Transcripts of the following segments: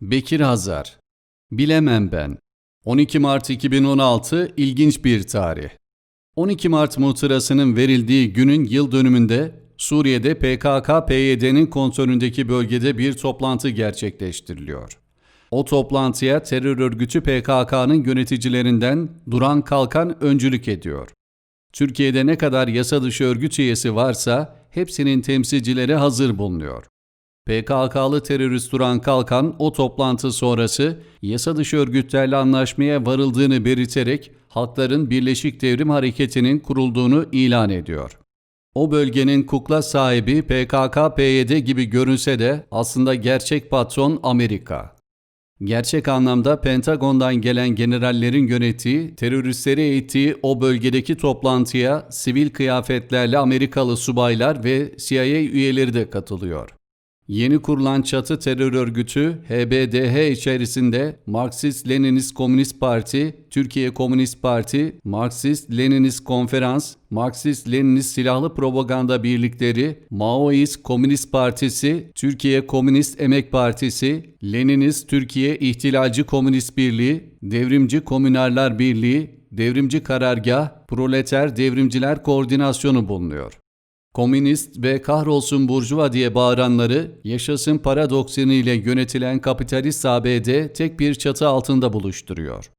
Bekir Hazar Bilemem ben 12 Mart 2016 ilginç bir tarih. 12 Mart muhtırasının verildiği günün yıl dönümünde Suriye'de PKK-PYD'nin kontrolündeki bölgede bir toplantı gerçekleştiriliyor. O toplantıya terör örgütü PKK'nın yöneticilerinden Duran Kalkan öncülük ediyor. Türkiye'de ne kadar yasa dışı örgüt üyesi varsa hepsinin temsilcileri hazır bulunuyor. PKK'lı terörist Duran Kalkan o toplantı sonrası yasa dışı örgütlerle anlaşmaya varıldığını belirterek Halkların Birleşik Devrim Hareketi'nin kurulduğunu ilan ediyor. O bölgenin kukla sahibi PKK-PYD gibi görünse de aslında gerçek patron Amerika. Gerçek anlamda Pentagon'dan gelen generallerin yönettiği, teröristleri eğittiği o bölgedeki toplantıya sivil kıyafetlerle Amerikalı subaylar ve CIA üyeleri de katılıyor. Yeni kurulan çatı terör örgütü HBDH içerisinde Marksist-Leninist Komünist Parti, Türkiye Komünist Parti, Marksist-Leninist Konferans, Marksist-Leninist Silahlı Propaganda Birlikleri, Maoist Komünist Partisi, Türkiye Komünist Emek Partisi, Leninist Türkiye İhtilalci Komünist Birliği, Devrimci Komünarlar Birliği, Devrimci Karargah, Proleter Devrimciler Koordinasyonu bulunuyor. Komünist ve kahrolsun burjuva diye bağıranları yaşasın para doktriniyle yönetilen kapitalist ABD tek bir çatı altında buluşturuyor.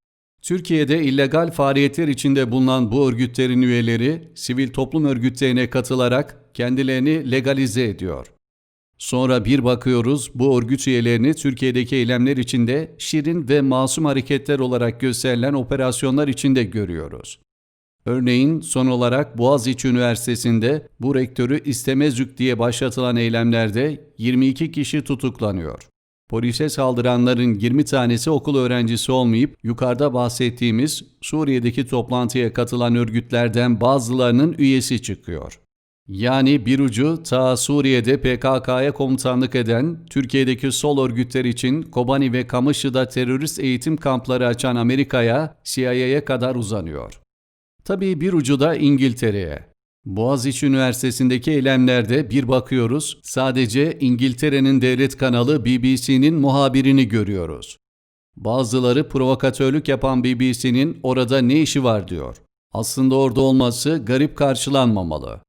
Türkiye'de illegal faaliyetler içinde bulunan bu örgütlerin üyeleri sivil toplum örgütlerine katılarak kendilerini legalize ediyor. Sonra bir bakıyoruz bu örgüt üyelerini Türkiye'deki eylemler içinde şirin ve masum hareketler olarak gösterilen operasyonlar içinde görüyoruz. Örneğin son olarak Boğaziçi Üniversitesi'nde bu rektörü istemezük diye başlatılan eylemlerde 22 kişi tutuklanıyor. Polise saldıranların 20 tanesi okul öğrencisi olmayıp yukarıda bahsettiğimiz Suriye'deki toplantıya katılan örgütlerden bazılarının üyesi çıkıyor. Yani bir ucu ta Suriye'de PKK'ya komutanlık eden, Türkiye'deki sol örgütler için Kobani ve Kamışlı'da terörist eğitim kampları açan Amerika'ya, CIA'ya kadar uzanıyor. Tabii bir ucu da İngiltere'ye. Boğaziçi Üniversitesi'ndeki eylemlerde bir bakıyoruz, sadece İngiltere'nin devlet kanalı BBC'nin muhabirini görüyoruz. Bazıları provokatörlük yapan BBC'nin orada ne işi var diyor. Aslında orada olması garip karşılanmamalı.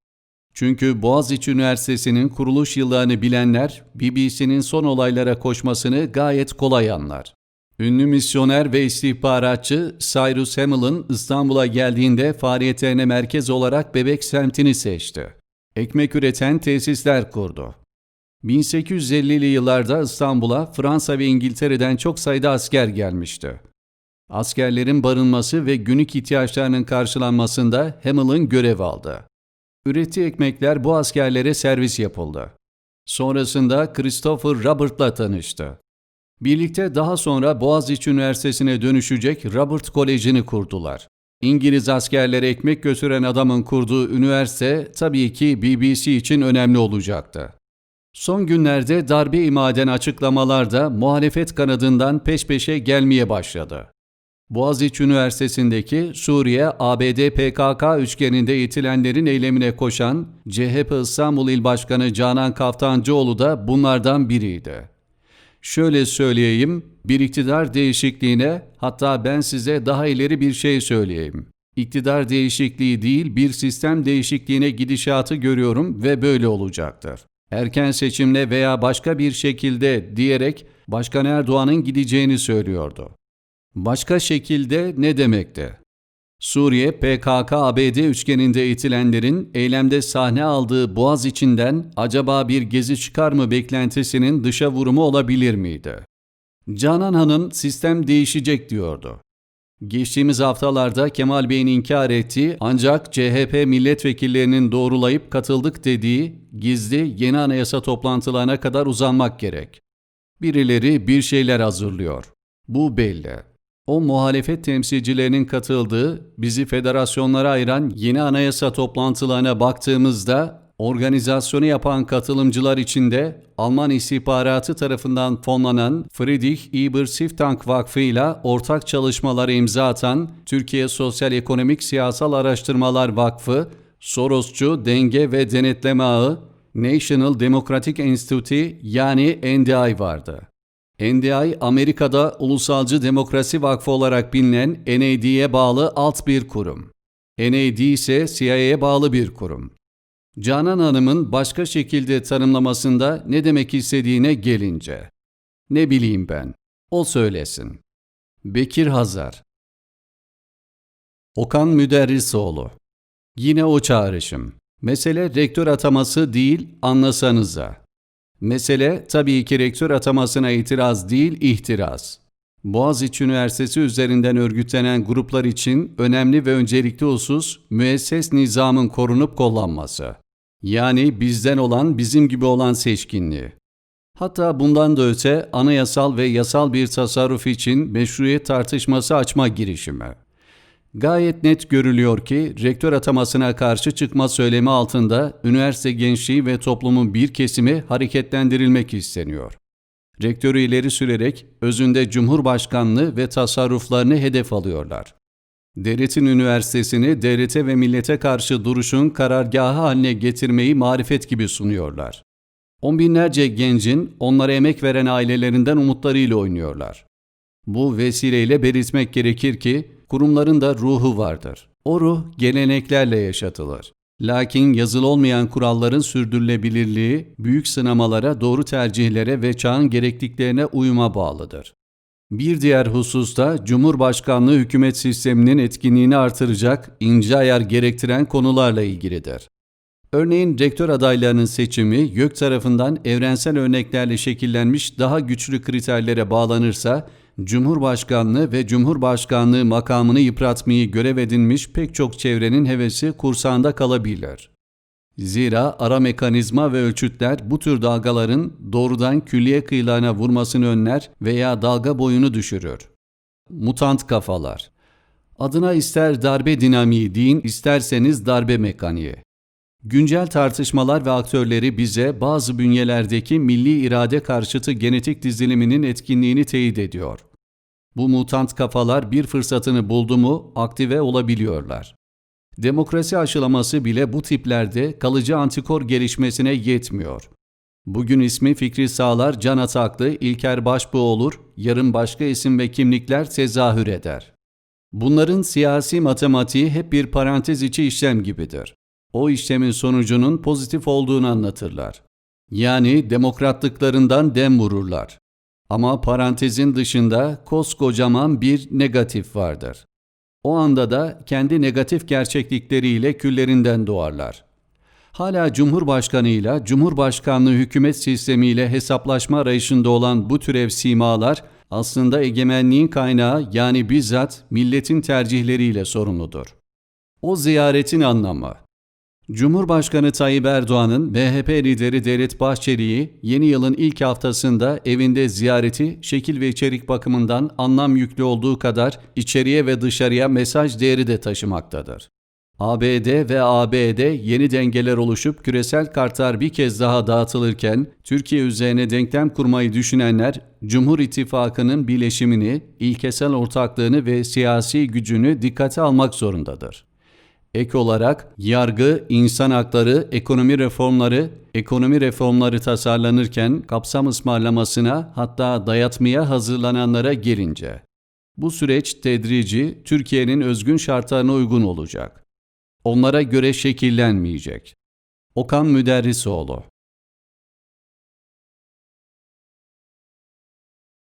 Çünkü Boğaziçi Üniversitesi'nin kuruluş yıllarını bilenler BBC'nin son olaylara koşmasını gayet kolay anlar. Ünlü misyoner ve istihbaratçı Cyrus Hamill'ın İstanbul'a geldiğinde faaliyetlerine merkez olarak Bebek semtini seçti. Ekmek üreten tesisler kurdu. 1850'li yıllarda İstanbul'a Fransa ve İngiltere'den çok sayıda asker gelmişti. Askerlerin barınması ve günlük ihtiyaçlarının karşılanmasında Hamill'ın görev aldı. Ürettiği ekmekler bu askerlere servis yapıldı. Sonrasında Christopher Robert'la tanıştı. Birlikte daha sonra Boğaziçi Üniversitesi'ne dönüşecek Robert Koleji'ni kurdular. İngiliz askerlere ekmek götüren adamın kurduğu üniversite tabii ki BBC için önemli olacaktı. Son günlerde darbe imaden açıklamalar da muhalefet kanadından peş peşe gelmeye başladı. Boğaziçi Üniversitesi'ndeki Suriye ABD PKK üçgeninde eğitilenlerin eylemine koşan CHP İstanbul İl Başkanı Canan Kaftancıoğlu da bunlardan biriydi. Şöyle söyleyeyim, bir iktidar değişikliğine hatta ben size daha ileri bir şey söyleyeyim. İktidar değişikliği değil bir sistem değişikliğine gidişatı görüyorum ve böyle olacaktır. Erken seçimle veya başka bir şekilde diyerek Başkan Erdoğan'ın gideceğini söylüyordu. Başka şekilde ne demekti? Suriye, PKK-ABD üçgeninde eğitilenlerin eylemde sahne aldığı Boğaz içinden acaba bir gezi çıkar mı beklentisinin dışa vurumu olabilir miydi? Canan Hanım sistem değişecek diyordu. Geçtiğimiz haftalarda Kemal Bey'in inkar ettiği ancak CHP milletvekillerinin doğrulayıp katıldık dediği gizli yeni anayasa toplantılarına kadar uzanmak gerek. Birileri bir şeyler hazırlıyor. Bu belli. O muhalefet temsilcilerinin katıldığı, bizi federasyonlara ayıran yeni anayasa toplantılarına baktığımızda organizasyonu yapan katılımcılar içinde Alman istihbaratı tarafından fonlanan Friedrich Eber Stiftung Vakfı ile ortak çalışmalara imza atan Türkiye Sosyal Ekonomik Siyasal Araştırmalar Vakfı, Sorosçu Denge ve Denetleme Ağı, National Democratic Institute yani NDI vardı. NDI, Amerika'da Ulusalcı Demokrasi Vakfı olarak bilinen NAD'ye bağlı alt bir kurum. NAD ise CIA'ye bağlı bir kurum. Canan Hanım'ın başka şekilde tanımlamasında ne demek istediğine gelince. Ne bileyim ben. O söylesin. Bekir Hazar Okan Müderrisoğlu Yine o çağrışım. Mesele rektör ataması değil, anlasanıza. Mesele tabii ki rektör atamasına itiraz değil, ihtiras. Boğaziçi Üniversitesi üzerinden örgütlenen gruplar için önemli ve öncelikli husus müesses nizamın korunup kullanması. Yani bizden olan, bizim gibi olan seçkinliği. Hatta bundan da öte anayasal ve yasal bir tasarruf için meşruiyet tartışması açma girişimi. Gayet net görülüyor ki rektör atamasına karşı çıkma söylemi altında üniversite gençliği ve toplumun bir kesimi hareketlendirilmek isteniyor. Rektörü ileri sürerek özünde Cumhurbaşkanlığı ve tasarruflarını hedef alıyorlar. Devletin üniversitesini devlete ve millete karşı duruşun karargahı haline getirmeyi marifet gibi sunuyorlar. On binlerce gencin onlara emek veren ailelerinden umutlarıyla oynuyorlar. Bu vesileyle belirtmek gerekir ki kurumların da ruhu vardır. O ruh geleneklerle yaşatılır. Lakin yazılı olmayan kuralların sürdürülebilirliği büyük sınamalara, doğru tercihlere ve çağın gerekliliklerine uyuma bağlıdır. Bir diğer hususta Cumhurbaşkanlığı hükümet sisteminin etkinliğini artıracak, ince ayar gerektiren konularla ilgilidir. Örneğin rektör adaylarının seçimi YÖK tarafından evrensel örneklerle şekillenmiş daha güçlü kriterlere bağlanırsa, Cumhurbaşkanlığı ve Cumhurbaşkanlığı makamını yıpratmayı görev edinmiş pek çok çevrenin hevesi kursağında kalabilir. Zira ara mekanizma ve ölçütler bu tür dalgaların doğrudan külliye kıyılarına vurmasını önler veya dalga boyunu düşürür. Mutant kafalar. Adına ister darbe dinamiği deyin, isterseniz darbe mekaniği. Güncel tartışmalar ve aktörleri bize bazı bünyelerdeki milli irade karşıtı genetik diziliminin etkinliğini teyit ediyor. Bu mutant kafalar bir fırsatını buldu mu aktive olabiliyorlar. Demokrasi aşılaması bile bu tiplerde kalıcı antikor gelişmesine yetmiyor. Bugün ismi Fikri Sağlar, Can Ataklı, İlker Başbuğ olur, yarın başka isim ve kimlikler tezahür eder. Bunların siyasi matematiği hep bir parantez içi işlem gibidir. O işlemin sonucunun pozitif olduğunu anlatırlar. Yani demokratlıklarından dem vururlar. Ama parantezin dışında koskocaman bir negatif vardır. O anda da kendi negatif gerçeklikleriyle küllerinden doğarlar. Hala Cumhurbaşkanıyla, Cumhurbaşkanlığı hükümet sistemiyle hesaplaşma arayışında olan bu türev simalar aslında egemenliğin kaynağı yani bizzat milletin tercihleriyle sorumludur. O ziyaretin anlamı Cumhurbaşkanı Tayyip Erdoğan'ın MHP lideri Devlet Bahçeli'yi yeni yılın ilk haftasında evinde ziyareti şekil ve içerik bakımından anlam yüklü olduğu kadar içeriye ve dışarıya mesaj değeri de taşımaktadır. ABD ve AB'de yeni dengeler oluşup küresel kartlar bir kez daha dağıtılırken Türkiye üzerine denklem kurmayı düşünenler Cumhur İttifakı'nın bileşimini, ilkesel ortaklığını ve siyasi gücünü dikkate almak zorundadır. Ek olarak yargı, insan hakları, ekonomi reformları, ekonomi reformları tasarlanırken kapsam ısmarlamasına hatta dayatmaya hazırlananlara gelince. Bu süreç tedrici, Türkiye'nin özgün şartlarına uygun olacak. Onlara göre şekillenmeyecek. Okan Müderrisoğlu